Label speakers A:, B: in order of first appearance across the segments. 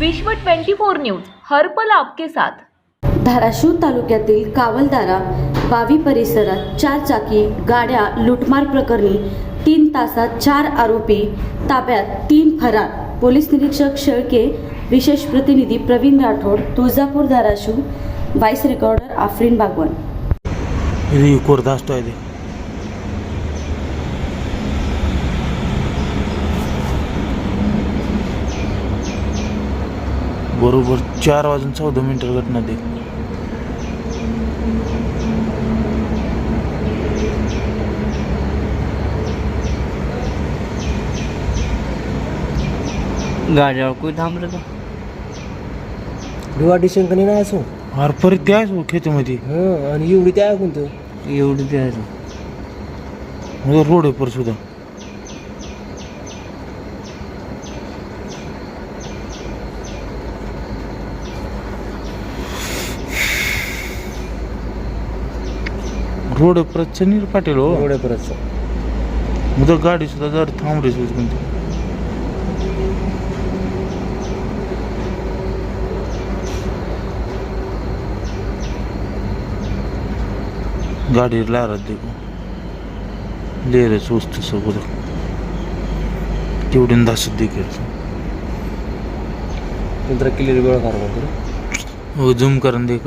A: विश्व 24 न्यूज हर्पल आपके साथ.
B: धाराशिव तालुक्यातील कावलदारा बावी परिसरात चार चाकी गाड्या लुटमार प्रकरणी तीन तासात चार आरोपी ताब्यात तीन फरार. पोलीस निरीक्षक शेळके विशेष प्रतिनिधी प्रवीण राठोड तुळजापूर धाराशिव व्हाईस रेकॉर्डर आफरीन बागवान
C: बरोबर चार वाजून चौदा मिनिटं घटना दे
D: गाड्यावर कोणी थांबलं का
E: भिवाडी शंकनी नाही असो?
C: अरे परत ते आहेस खेतीमध्ये.
E: हं आणि एवढी त्या ऐकून तो
D: एवढी द्यायचं
C: रोड आहे पर सुद्धा. रोड परत चनीर पाटील हो.
E: एवढ्या परत
C: उद्या गाडी सुद्धा जर थांबली सुद्धा कोणती गाडी लारत देखो लेरे सुस्त सोबत तेवढी दासत देखील
E: नंतर किल्ली गोळा करा म्हणतो
C: हो झूम करून दे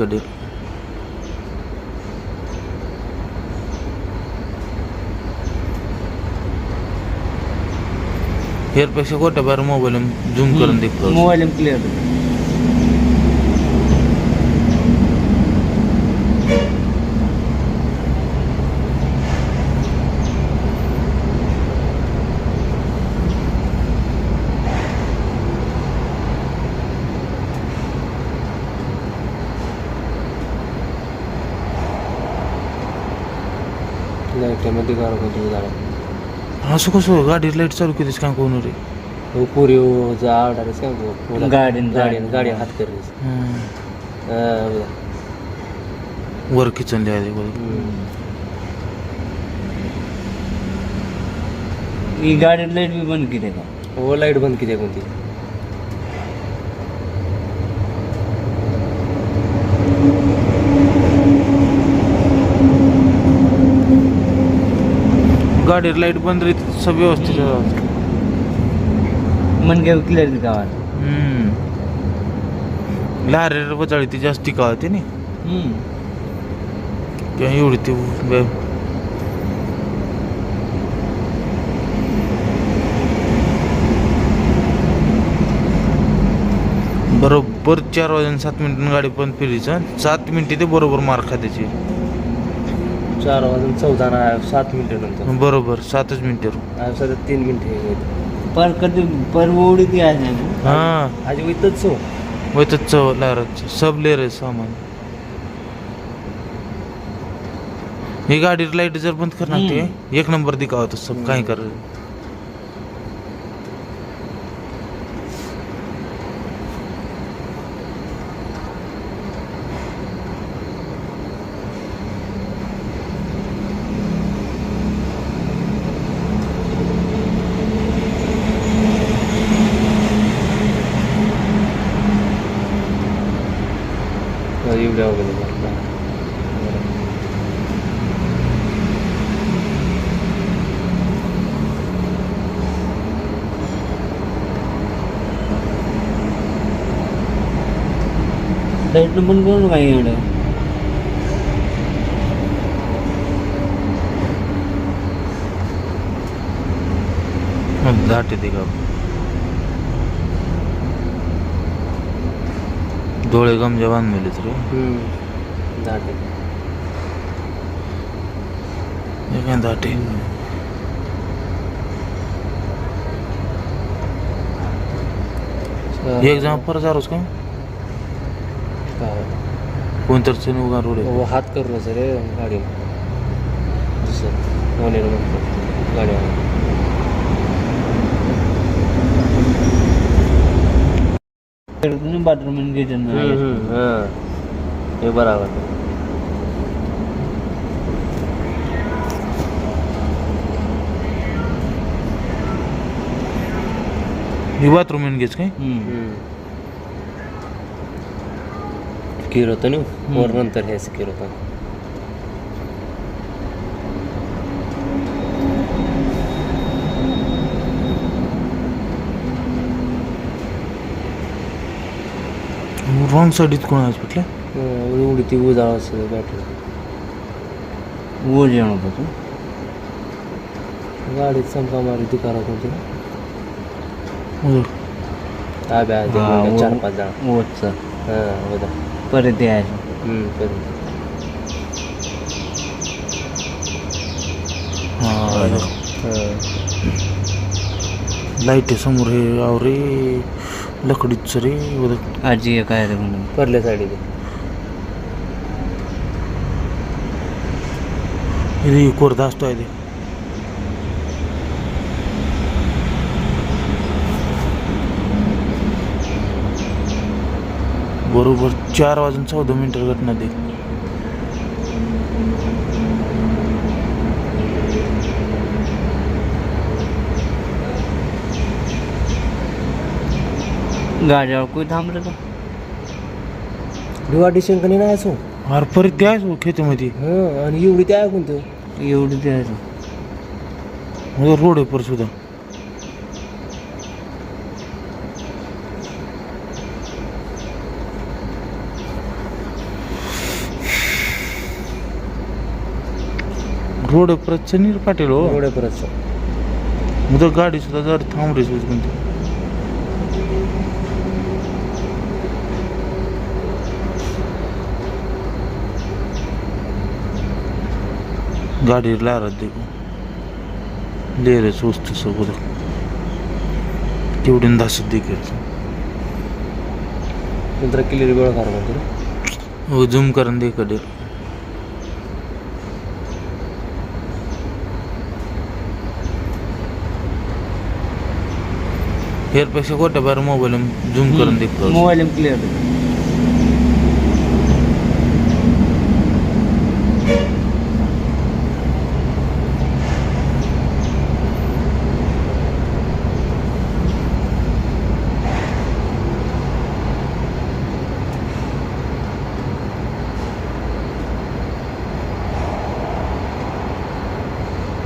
C: हेरपेक्षा कोट्या बार मोबाईल झूम करून दे
D: मोबाईल क्लिअर
E: लाईटमध्ये करा कोणती झाडा
C: असं कसं गाडी लाइट चालू केलीस काय कोण रे?
E: हो पुरी हो जा आडारेस काय पुरा.
D: गाडीन-
E: गाडी
D: गाडीन.
E: गाडी हात करेस.
C: वर किचन लिहायला बघ
D: ही गाडी लाइट बी बंद केली का?
E: हो लाइट बंद केली आहे कोणती?
C: गाडी लाइट बंद राहते सब व्यवस्थित.
D: मनगे क्लिअर गावात.
C: हम्म. लारे बचाळी ती जास्त टिकाव होती ना किंवा एवढी ती ब- बरोबर चार वाजून सात मिनिटांनी गाडी पण फिरायचं. सात मिनिटे ते बरोबर मार खात्याची.
E: चार वाजून चौदा ना सात मिनिटं नंतर.
C: बरोबर सातच मिनिटं
E: आज सध्या तीन मिनिटे
D: पर कधी पर उडी ती आहे
C: हा.
E: आज इथंच हो
C: वैतच चव लाराच सब लेर आहे सामान. ही गाडी लाइट जर बंद करणार ते एक नंबर दिखावत सब काही कर.
E: एवढ्या वगैरे
D: लाइट बंद करून काय एवढं
C: दाटे दिखाव डोळे गमजा बांधलेत रे.
E: दाटे.
C: एक जण परत आरोस काय? कोणतर उगा रोड आहे.
E: हो हात करू सर गाडी दुसरं. मोनेर
D: పెడుతుంది
E: బటర్ बराबर.
C: बाथरूम येऊन
D: घ्यायच
E: काय? किर होतं ना नंतर हे असं
C: रॉंग साईडीत कोण आहे कुठल्या
E: हं, एवढी ती उजाळ असते बॅटरी
D: वर जेवण होतं तू.
E: गाडीत चमका मारी ती करा कोणती
C: उधर.
E: ताब्या चार पाच जण. हां बघा
D: परत यायचं
E: हं.
C: हा.
E: हं.
C: लाइट आहे समोर हे अहो रे लकडीच रे.
D: आजी एक आहे रे म्हणून?
E: परल्या साईडीत
C: ఇది कोरदास्तो आहे ते. बरोबर चार वाजून चौदा मिनिटं घटना दे
D: गाड्यावर कोणी थांबलं का
E: डिवाडी शंकनी नाही असो?
C: अरे परत द्यायचो खेतीमध्ये.
E: हं आणि एवढी ते ऐकून तो
D: एवढी द्यायचं
C: उधर रोड आहे पर सुद्धा. रोड आहे परत पाटील हो.
E: एवढ्या परत.
C: उद्या गाडी सुद्धा जर थांब रे कोणती? देखो ले रे स्वस्त सगळं. तेवढी दासत देखील
E: नंतर वेळ खरा म्हणतो
C: हो झूम करून दे कडे हेरपेक्षा कोट्या बाहेर मोबाईल झूम करून दे
D: मोबाईल क्लिअर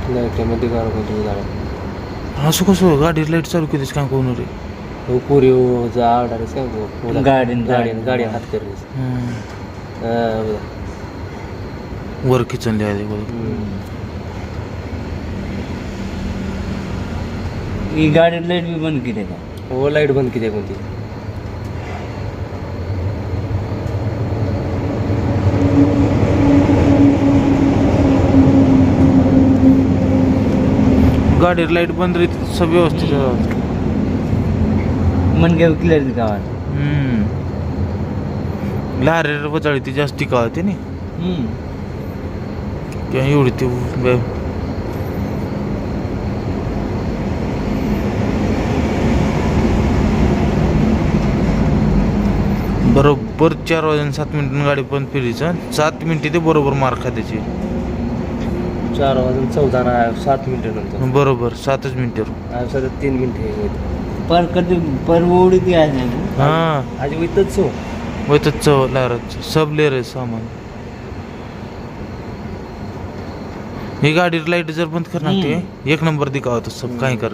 E: लाईटमध्ये करा कोणती उजाळा
C: असं कसं? गाडी लाइट चालू केलीस काय कोण रे
E: हो पुरी आडारे सांगतो
D: गाडीन-
E: गाडी
D: गाडीन-
E: गाडी हात करलीस हां बघा
C: वर किचन लिहायचे बघ
D: ही गाडी लाइट बी बंद केली का?
E: हो लाइट बंद केली आहे कोणती?
C: गाडी लाइट बंद रे सब व्यवस्थित आहे.
D: मनगे क्लिअर गावात.
C: हम्म. लारे बचाळी ती जास्त टिकाव होते ना किंवा एवढी ती ब- बरोबर चार वाजून सात मिनिटांनी गाडी पण फिरायचं. सात मिनिटे ते बरोबर मार खात्याची.
E: चार वाजून चौदा ना सात मिनिटं नंतर.
C: बरोबर सातच मिनिटं.
E: आज सध्या तीन मिनिटं हे
D: पर कधी पर उडीत यायचं नाही
C: हा.
E: आज इथंच हो
C: वैतच चव लारच सब ले रे सामान. ही गाडी लाइट जर बंद करणार ते एक नंबर दिखावत सब काही कर